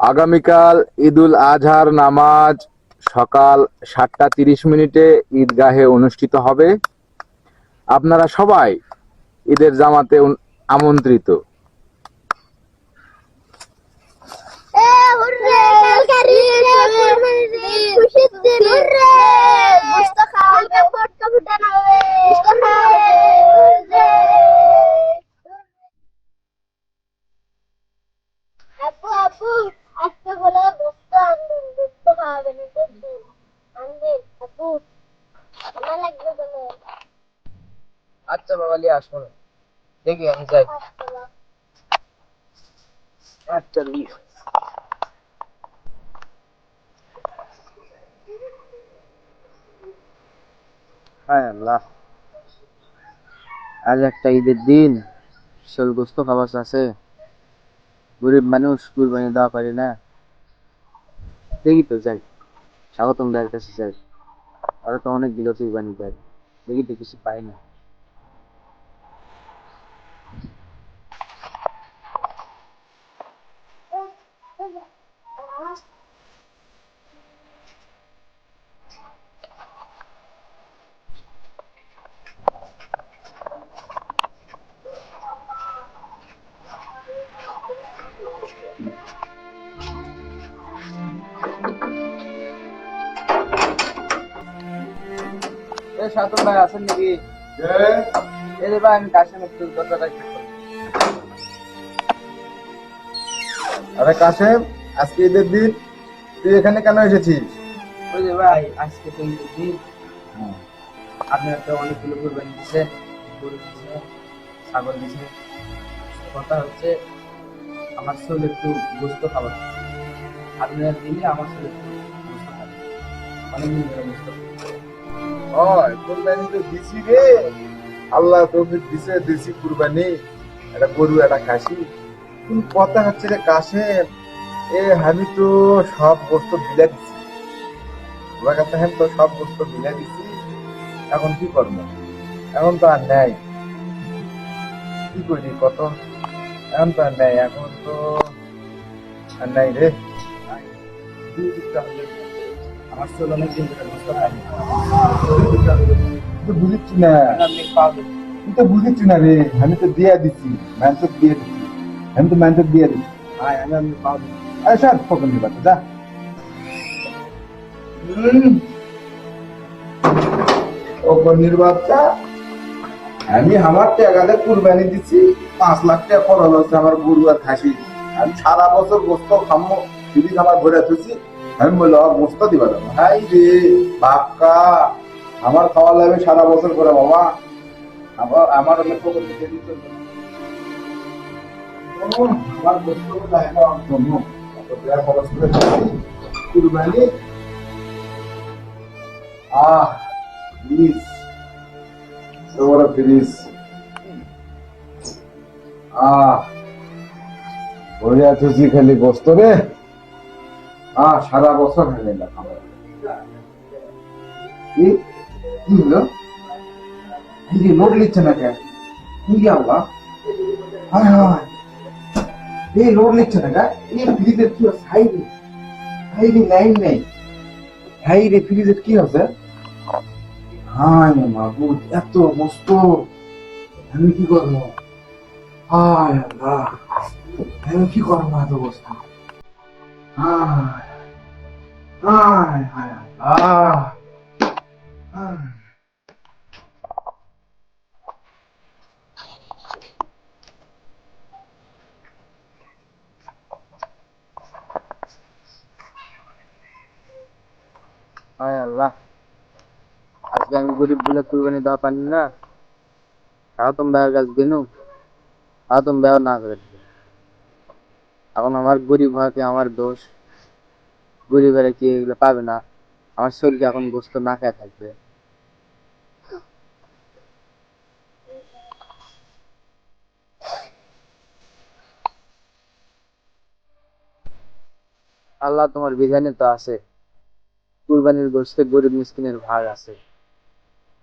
আগামীকাল ঈদুল আজহার নামাজ সকাল সাতটা তিরিশ মিনিটে ঈদগাহে অনুষ্ঠিত হবে। আপনারা সবাই ঈদের জামাতে আমন্ত্রিত। আচ্ছা বাবা লিয়ে আসব না দেখি আমি যাই আচ্ছা লিয়ে হায় আল্লাহ আজ একটা ঈদের দিন। শোল গোস্ত খাবার আছে। গরিব মানুষ কুরবানি দেওয়া পারে না। দেখি তো, যাই। স্বাগতম দেওয়ার কাছে যাই। আরও তো অনেক দিল কুরবানি দেয়। দেখি তো, কিছু পাই না। এ ভাই আছেন নাকি? এই ভাই আমি কাশেম একটু দরজাটা আরে কাশেম আজকে ঈদের দিন তুই এখানে কেন এসেছিস? ওই যে ভাই আজকে তো ঈদের দিন। আপনার তো অনেকগুলো কুরবানি দিচ্ছেন গরু দিচ্ছে ছাগল দিচ্ছে কথা হচ্ছে আমার শরীর একটু গোস্ত খাবার। আপনার দিলে আমার শরীর একটু গোস্ত অনেকদিন ধরে গোস্ত। ওই কুরবানি তো দিছি রে। আল্লাহ তোকে দিছে, দিছি কুরবানি। একটা গরু একটা খাসি। কিন্তু কথা হচ্ছে রে কাশেম, এ আমি তো সব বস্তু বিলা দিছি। ওরা কাছে তো সব বস্তু বিলা দিছি। এখন কি করব? এখন তো আর নেই। কি করি কত? এখন তো আর নেই। এখন তো আর নাই রে। শরীর অনেকদিন ধরে খায়নি তুই তো বুঝিচ্ছি না। তো বুঝিচ্ছি না রে আমি তো দিয়ে ম্যানচক দিয়ে আমি তো দিয়ে আমি পাওয়া আরে দিবা যা আমি আমার টাকাতে কুরবানি দিছি পাঁচ লাখ টাকা খরচ আমার গরু আর খাসি আমি সারা বছর গোস্ত খামো আমার ভরে থুছি আমি বলল গোস্ত দিবা হাই রে বাক্কা আমার খাওয়া লাগবে সারা বছর করে বাবা। আমার অনেক আমার কুরবানি। আহ খালি গোস্ত রে। আহ সারা বছর হয়ে খাবার। কি? কি হলো? যে লোড নিচ্ছে না কেন? কি আল্লাহ? হায় হায়। এই লোড নিচ্ছে না এই কি লাইন নেই কি আছে এত মস্ত। আমি কি করব? হায় আল্লাহ। আমি কি করব এত বস্তু হায় হায় হায় আল্লাহ হায়। হায় আল্লাহ আজকে আমি গরিব বলে কুরবানি দেওয়া পারি না সারাতম ব্যয়ের কাছে দিনু সারাতম ব্যয় না করে দিল। এখন আমার গরিব হওয়াকে আমার দোষ। গরিবেরা কি এগুলো পাবে না? আমার শরীরকে এখন গোস্ত না খায় থাকবে। আল্লাহ তোমার বিধানে তো আছে। কুরবানির গোস্তে গরিব মিসকিনের ভাগ আছে।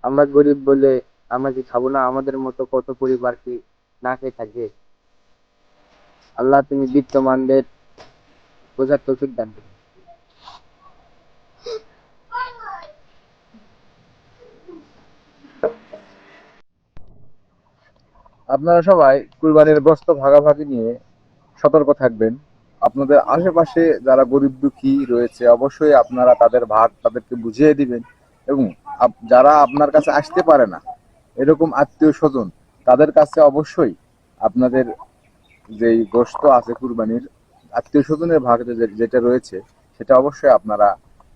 আমরা গরিব বলে আমরা কি খাব না? আমাদের মতো কত পরিবার কি না খেয়ে থাকবে আল্লাহ তুমি বিত্তমানদের বোঝার তৌফিক দান আপনারা সবাই কুরবানির বস্ত্র ভাগাভাগি নিয়ে সতর্ক থাকবেন। আপনাদের আশেপাশে যারা গরিব দুঃখী রয়েছে, অবশ্যই আপনারা তাদের ভাগ তাদেরকে বুঝিয়ে দিবেন এবং যারা আপনার কাছে আসতে পারে না, এরকম আত্মীয় স্বজন, তাদের কাছে অবশ্যই আপনাদের যেই গোস্ত আছে কুরবানির, আত্মীয় স্বজনের ভাগ যেটা রয়েছে, সেটা অবশ্যই আপনারা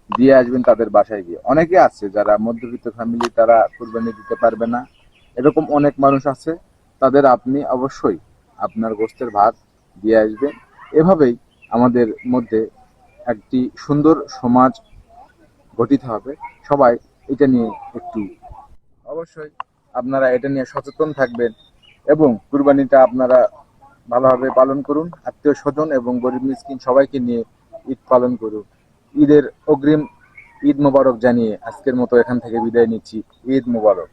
দিয়ে আসবেন তাদের বাসায় গিয়ে। অনেকে আছে যারা মধ্যবিত্ত ফ্যামিলি তারা কুরবানি দিতে পারবে না। এরকম অনেক মানুষ আছে, তাদের আপনি অবশ্যই আপনার গোষ্ঠের ভাগ দিয়ে আসবেন। এভাবেই আমাদের মধ্যে একটি সুন্দর সমাজ গঠিত হবে। সবাই এটা নিয়ে একটু অবশ্যই আপনারা এটা নিয়ে সচেতন থাকবেন এবং কুরবানিটা আপনারা ভালোভাবে পালন করুন, আত্মীয় স্বজন এবং গরিব মিসকিন সবাইকে নিয়ে ঈদ পালন করুন। ঈদের অগ্রিম ঈদ মোবারক জানিয়ে আজকের মতো এখান থেকে বিদায় নিচ্ছি। ঈদ মোবারক।